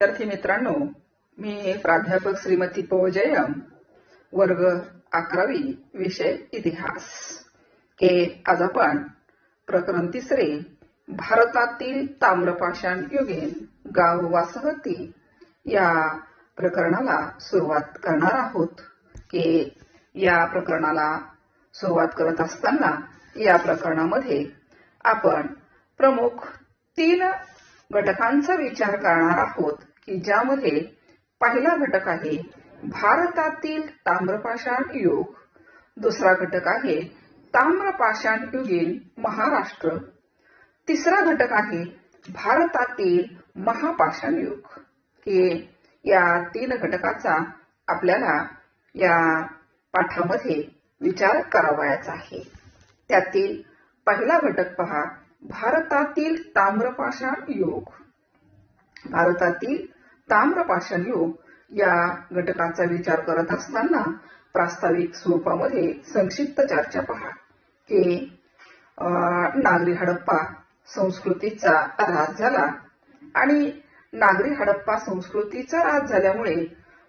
विद्यार्थी मित्रांनो मी प्राध्यापक श्रीमती पवजयम वर्ग अकरावी विषय इतिहास. के आज आपण प्रकरण तिसरे भारतातील ताम्रपाषाण युगीन गाव वासवती या प्रकरणाला सुरुवात करणार आहोत. की या प्रकरणाला सुरुवात करत असताना या प्रकरणामध्ये आपण प्रमुख तीन घटकांचा विचार करणार आहोत. की ज्यामध्ये पहिला घटक आहे भारतातील ताम्रपाषाण युग. दुसरा घटक आहे ताम्रपाषाण युगीन महाराष्ट्र. तिसरा घटक आहे भारतातील महापाषाण युग. हे या तीन घटकाचा आपल्याला या पाठामध्ये विचार करावायचा आहे. त्यातील पहिला घटक पहा भारतातील ताम्रपाषाण युग. भारतातील ताम्रपाषाण युग या घटकाचा विचार करत असताना प्रास्ताविक स्वरूपामध्ये संक्षिप्त चर्चा पहा के नागरी हडप्पा संस्कृतीचा ऱ्हास झाला आणि नागरी हडप्पा संस्कृतीचा ऱ्हास झाल्यामुळे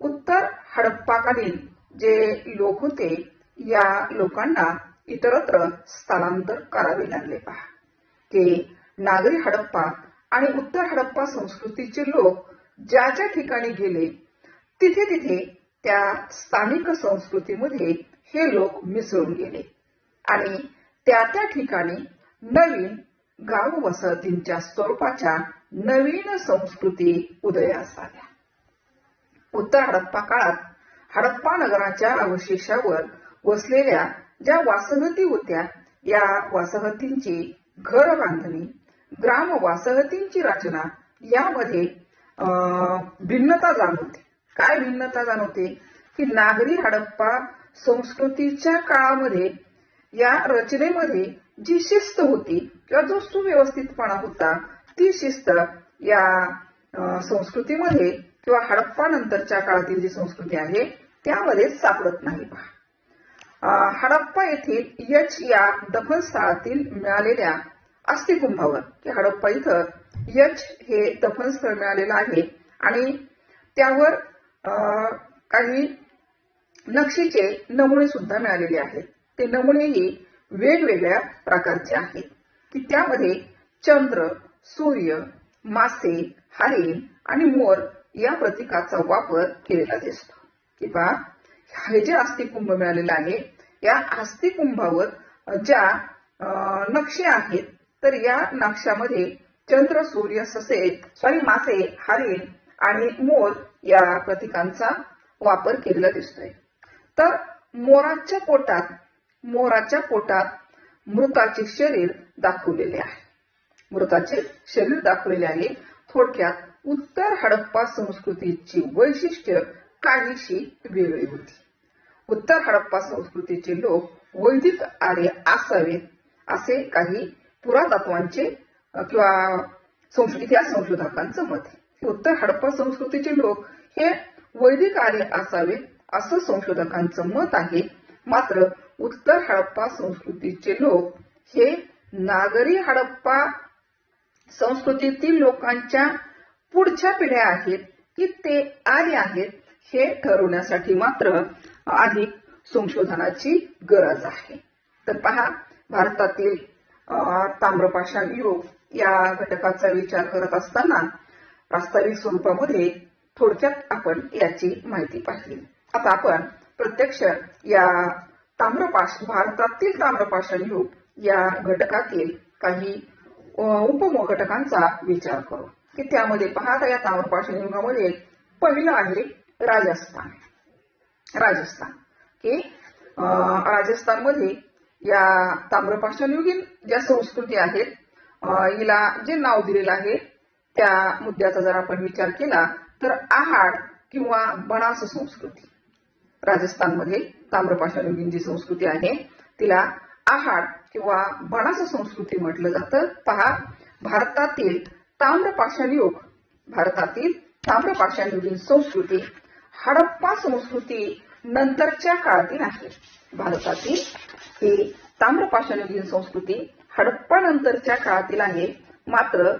उत्तर हडप्पाकालीन जे लोक होते या लोकांना इतरत्र स्थलांतर करावे लागले. पहा के नागरी हडप्पा आणि उत्तर हडप्पा संस्कृतीचे लोक ज्या ज्या ठिकाणी गेले तिथे तिथे त्या स्थानिक संस्कृतीमध्ये हे लोक मिसळून गेले. आणि त्या त्या ठिकाणी नवीन गाव वसाहतींच्या स्वरूपाच्या नवीन संस्कृती उदयास आल्या. उत्तर हडप्पा काळात हडप्पा नगराच्या अवशेषावर वसलेल्या ज्या वासहती होत्या या वासहतींची घर बांधणी ग्राम वासहतींची रचना यामध्ये अं, भिन्नता जाणवते. काय भिन्नता जाणवते? की नागरी हडप्पा संस्कृतीच्या काळामध्ये या रचनेमध्ये जी शिस्त होती किंवा जो सुव्यवस्थितपणा होता ती शिस्त या संस्कृतीमध्ये किंवा हडप्पा नंतरच्या काळातील जी संस्कृती आहे त्यामध्ये सापडत नाही पहा अं, हडप्पा येथील यच या दफनस्थळातील मिळालेल्या मिळालेल्या अस्थिकुंभावर की हडप्पा इथं यच हे दफनस्थळ मिळालेलं आहे. आणि त्यावर अं, काही नक्षीचे नमुने सुद्धा मिळालेले आहेत. ते नमुनेही वेगवेगळ्या प्रकारचे आहेत. की त्यामध्ये चंद्र सूर्य मासे हरिण आणि मोर या प्रतीकाचा वापर केलेला दिसतो. किंवा हे जे अस्थिकुंभ मिळालेलं आहे या अस्थिकुंभावर ज्या अं, नक्षी आहेत तर या नक्षामध्ये चंद्र सूर्य ससे सॉरी मासे हरिण आणि मोर या प्रतीकांचा वापर केलेला दिसतोय. तर मोराच्या पोटात मोराच्या पोटात मृताचे शरीर दाखवलेले आहे. मृताचे शरीर दाखवलेले आहे. थोडक्यात उत्तर हडप्पा संस्कृतीची वैशिष्ट्य काहीशी वेगळी होती. उत्तर हडप्पा संस्कृतीचे लोक वैदिक आर्य असावेत असे काही पुरातत्वांचे किंवा इतिहास संशोधकांचं मत उत्तर हडप्पा संस्कृतीचे लोक. हे वैदिक आर्य असावे असं संशोधकांचं मत आहे. मात्र उत्तर हडप्पा संस्कृतीचे लोक हे नागरी हडप्पा संस्कृतीतील लोकांच्या पुढच्या पिढ्या आहेत की ते आर्य आहेत हे ठरवण्यासाठी मात्र अधिक संशोधनाची गरज आहे. तर पहा भारतातील ताम्रपाषाण युग या घटकाचा विचार करत असताना प्रास्ताविक स्वरूपामध्ये थोडक्यात आपण याची माहिती पाहिली. आता आपण प्रत्यक्ष या ताम्रपाश भारतातील ताम्रपाषाण युग या घटकातील काही उपम घटकांचा विचार करू. की त्यामध्ये पाहता या ताम्रपाषाण युगामध्ये पहिलं आहे राजस्थान. राजस्थान. की अं, राजस्थानमध्ये या ताम्रपाषाणयुगीन ज्या संस्कृती आहेत हिला जे नाव दिलेलं आहे त्या मुद्द्याचा जर आपण विचार केला तर आहाड किंवा बनास संस्कृती राजस्थानमध्ये ताम्रपाषाणयुगीन जी संस्कृती आहे तिला आहाड किंवा बनास संस्कृती म्हटलं जातं. पहा भारतातील ताम्रपाषाणयुग भारतातील ताम्रपाषाण युगीन संस्कृती हडप्पा संस्कृती नंतरच्या काळातील आहे. भारतातील ही ताम्रपाषाणयुगीन संस्कृती हडप्पा नंतरच्या काळातील आहे. मात्र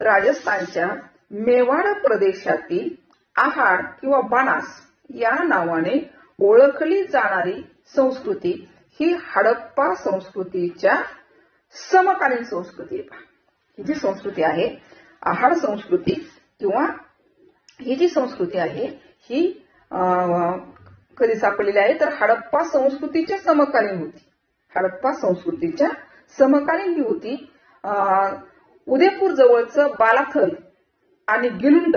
राजस्थानच्या मेवाड प्रदेशातील आहाड किंवा बनास या नावाने ओळखली जाणारी संस्कृती ही हडप्पा संस्कृतीच्या समकालीन संस्कृती ही जी संस्कृती आहे आहाड संस्कृती किंवा ही जी संस्कृती आहे ही अं, कधी सापडलेली आहे तर हडप्पा संस्कृतीच्या समकालीन होती. हडप्पा संस्कृतीच्या समकालीन ही होती उदयपूर जवळचं बालाथल आणि गिलुंड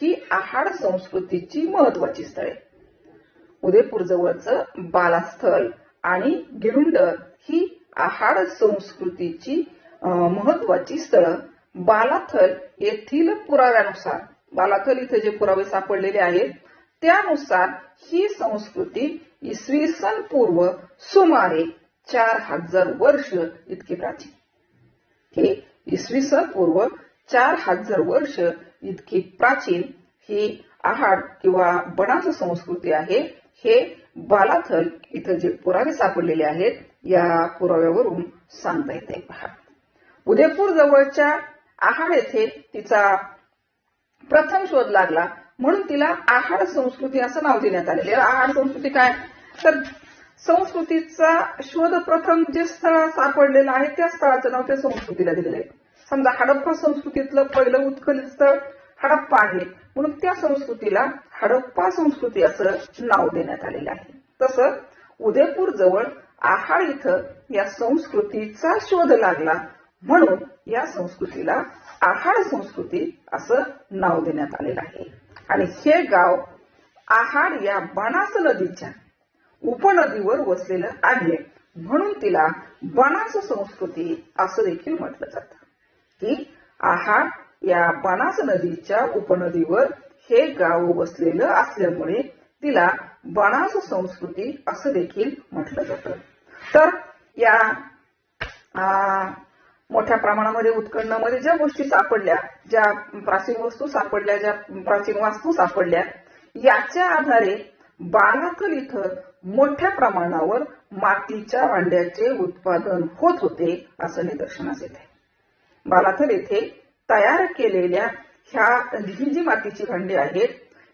ही आहाड संस्कृतीची महत्वाची स्थळे. उदयपूर जवळचं बालास्थल आणि गिरुंड ही आहाड संस्कृतीची महत्वाची स्थळं. बालाथल येथील पुराव्यानुसार बालाथल इथे जे पुरावे सापडलेले आहेत त्यानुसार ही संस्कृती इसवी सन पूर्व सुमारे चार हजार वर्ष इतकी प्राचीन. हे इसवी सन पूर्व चार हजार वर्ष इतकी प्राचीन ही आहाड किंवा बनाच संस्कृती आहे. हे बालाथल इथं जे पुरावे सापडलेले आहेत या पुराव्यावरून सांगता येते. पहा. उदयपूर जवळच्या आहाड येथे तिचा प्रथम शोध लागला. म्हणून तिला आहाड संस्कृती असं नाव देण्यात आलेले आहाड संस्कृती काय? तर संस्कृतीचा शोध प्रथम जे स्थळ सापडलेलं आहे त्या स्थळाचं नाव त्या संस्कृतीला दिलेलं आहे. समजा हडप्पा संस्कृतीतलं पहिलं उत्खलित स्थळ हडप्पा आहे. म्हणून त्या संस्कृतीला हडप्पा संस्कृती असं नाव देण्यात आलेलं आहे. तसं उदयपूर जवळ आहाड इथं या संस्कृतीचा शोध लागला म्हणून या संस्कृतीला आहाड संस्कृती असं नाव देण्यात आलेलं आहे. आणि हे गाव आहार या बनास नदीच्या उपनदीवर वसलेलं आहे. म्हणून तिला बनास संस्कृती असं देखील म्हटलं जात. की आहार या बनास नदीच्या उपनदीवर हे गाव वसलेलं असल्यामुळे तिला बनास संस्कृती असं देखील म्हटलं जातं. तर या मोठ्या प्रमाणामध्ये उत्खननामध्ये ज्या गोष्टी सापडल्या ज्या प्राचीन वस्तू सापडल्या ज्या प्राचीन वास्तू सापडल्या याच्या आधारे बालाथल इथं मोठ्या प्रमाणावर मातीच्या भांड्याचे उत्पादन होत होते असं निदर्शनास येते बालाथल येथे तयार केलेल्या ह्या ही जी मातीची भांडी आहेत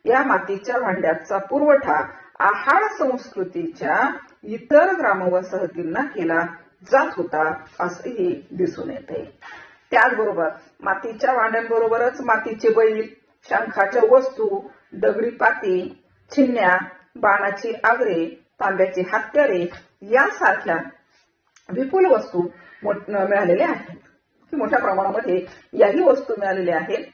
या मातीच्या भांड्याचा पुरवठा आहार संस्कृतीच्या इतर ग्रामवसाहतींना केला जात होता असंही दिसून येते. त्याचबरोबर मातीच्या वाड्यांबरोबरच मातीचे बैल शंखाच्या वस्तू दगडी पाती छिन्या बाणाची आगरे तांब्याची हत्यारे यासारख्या विपुल वस्तू मिळालेल्या आहेत. की मोठ्या प्रमाणामध्ये याही वस्तू मिळालेल्या आहेत.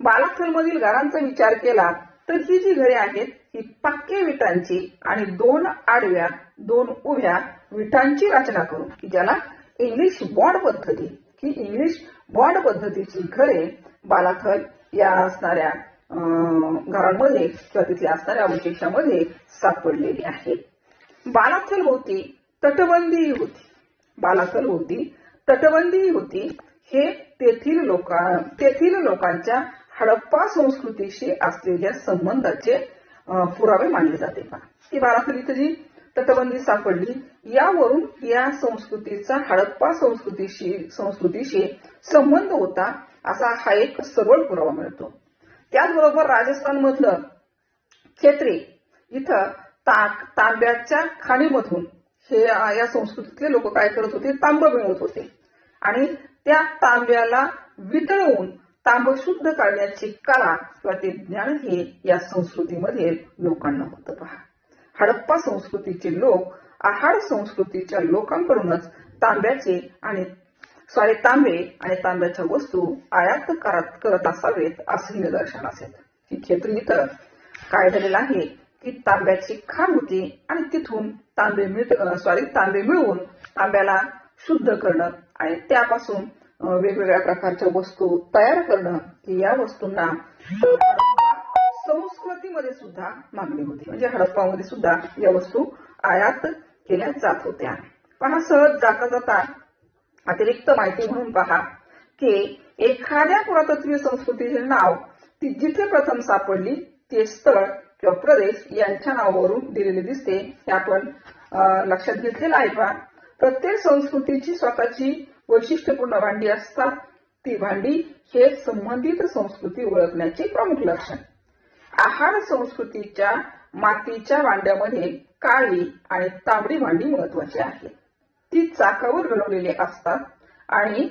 बालाथलमधील घरांचा विचार केला तर ही जी घरे आहेत ही पक्के विटांची आणि दोन आडव्या दोन उभ्या विटांची रचना करू की ज्याला इंग्लिश बॉन्ड पद्धती की इंग्लिश बॉन्ड पद्धतीची घरे बालाखल या असणाऱ्या घरांमध्ये किंवा तिथल्या असणाऱ्या अवशेषामध्ये सापडलेली आहे. बालाथल होती तटबंदी होती. बालाथल होती तटबंदी होती हे तेथील लोका तेथील लोकांच्या हडप्पा संस्कृतीशी असलेल्या संबंधाचे पुरावे मानले जाते का? ही बालाथल जी तटबंदी सापडली. यावरून या संस्कृतीचा हडप्पा संस्कृतीशी संस्कृतीशी संबंध होता असा हा एक सबळ पुरावा मिळतो. त्याचबरोबर राजस्थान मधलं इथं ताक तांब्याच्या खाणीमधून हे या संस्कृतीतले लोक काय करत होते? तांब मिळवत होते. आणि त्या तांब्याला वितळवून तांब शुद्ध करण्याची कला किंवा ते ज्ञान हे या संस्कृतीमध्ये लोकांना होतं पहा. हडप्पा संस्कृतीचे लोक आहार संस्कृतीच्या लोकांकडूनच तांब्याचे आणि सॉरी तांबे आणि तांब्याच्या वस्तू आयात करत करत असावेत असं निदर्शन असेल ही खेत्री तर काय झालेलं आहे? की तांब्याची खाण होती आणि तिथून तांबे मिळ सॉरी तांबे मिळवून तांब्याला शुद्ध करणं आणि त्यापासून वेगवेगळ्या प्रकारच्या वस्तू तयार करणं की या वस्तूंना संस्कृतीमध्ये सुद्धा मागणी होती. म्हणजे हडप्पामध्ये सुद्धा या वस्तू आयात केल्या जात होत्या. पहा सहज जाता जाता अतिरिक्त माहिती म्हणून पहा की एखाद्या पुरातत्वीय संस्कृतीचे नाव ती जिथे प्रथम सापडली ते स्थळ किंवा प्रदेश यांच्या नावावरून दिलेले दिसते. हे आपण लक्षात घेतलेलं आहे पहा प्रत्येक संस्कृतीची स्वतःची वैशिष्ट्यपूर्ण भांडी असतात. ती भांडी हे संबंधित संस्कृती ओळखण्याचे प्रमुख लक्षण. आहार संस्कृतीच्या मातीच्या भांड्यामध्ये काळी आणि तांबडी भांडी महत्वाची आहे ती चाकावर घडवलेली असतात आणि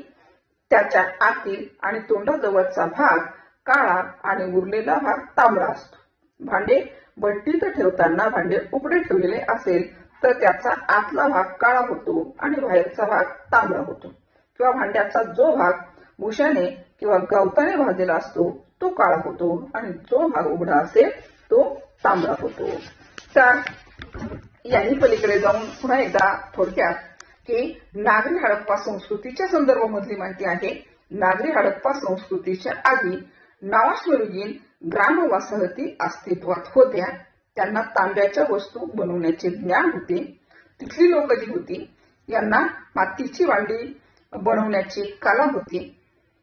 त्याच्या आतील आणि तोंडाजवळचा भाग काळा आणि उरलेला भाग तांबडा असतो. भांडे भट्टीत ठेवताना भांडे उघडे ठेवलेले असेल तर त्याचा आतला भाग काळा होतो आणि बाहेरचा भाग तांबडा होतो. किंवा भांड्याचा जो भाग भूषाने किंवा गवताने भाजलेला असतो तो काळा होतो आणि जो भाग उघडा असेल तो तांबडा होतो. तर याही पलीकडे जाऊन पुन्हा एकदा थोडक्यात की नागरी हडप्पा संस्कृतीच्या संदर्भामधली माहिती आहे. नागरी हडप्पा संस्कृतीच्या आधी नावाश्वरुगीन ग्राम वसाहती अस्तित्वात होत्या. त्यांना तांब्याच्या वस्तू बनवण्याचे ज्ञान होते. तिथली लोक जी होती यांना मातीची वांडी बनवण्याची कला होती.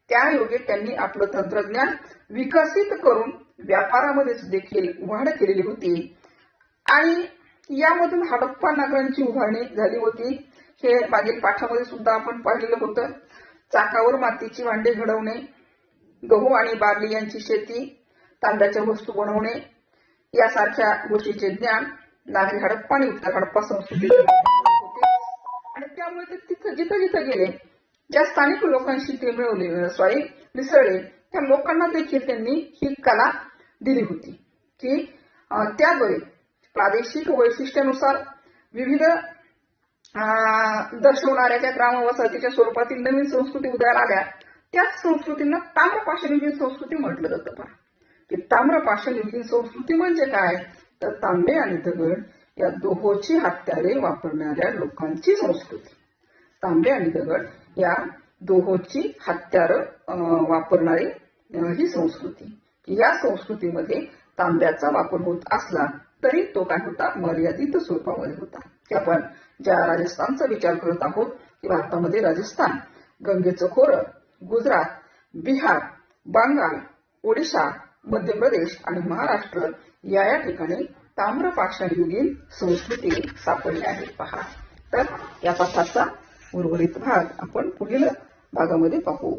त्या योगे त्यांनी आपलं तंत्रज्ञान विकसित करून व्यापारामध्ये देखील वाढ केलेली होती. आणि यामधून हडप्पा नगरांची उभारणी झाली होती. हे मागील पाठामध्ये सुद्धा आपण पाहिलेलं होतं. चाकावर मातीची भांडे घडवणे गहू आणि बार्ली यांची शेती तांब्याच्या वस्तू बनवणे यासारख्या गोष्टीचे ज्ञान नागरी हडप्पा आणि उत्तर हडप्पा संस्कृती होते. आणि त्यामुळे ते तिथं जिथं जिथं गेले. ज्या स्थानिक लोकांशी ते मिळवले सॉरी मिसळले त्या लोकांना देखील त्यांनी ही कला दिली होती. की त्याद्वारे प्रादेशिक वैशिष्ट्यानुसार विविध दर्शवणाऱ्या त्या ग्रामवसाहतीच्या स्वरूपातील नवीन संस्कृती उदयाला आल्या त्याच संस्कृतींना ताम्रपाषाणयुगीन संस्कृती म्हटलं जातं पहा की ताम्रपाषाणयुगीन संस्कृती म्हणजे काय? तर तांबे आणि दगड या दोहोची हत्यारे वापरणाऱ्या लोकांची संस्कृती. तांबे आणि दगड या दोहोची हत्यार वापरणारी ही संस्कृती. या संस्कृतीमध्ये तांब्याचा वापर होत असला तरी तो काय होता? मर्यादित स्वरूपामध्ये होता. की आपण ज्या राजस्थानचा विचार करत आहोत की भारतामध्ये राजस्थान गंगेचं खोरं गुजरात बिहार बंगाल ओडिशा मध्य प्रदेश आणि महाराष्ट्र या या ठिकाणी ताम्रपाषाणयुगीन संस्कृती सापडली आहे. पहा. तर या पाठाचा उर्वरित भाग आपण पुढील भागामध्ये पाहू.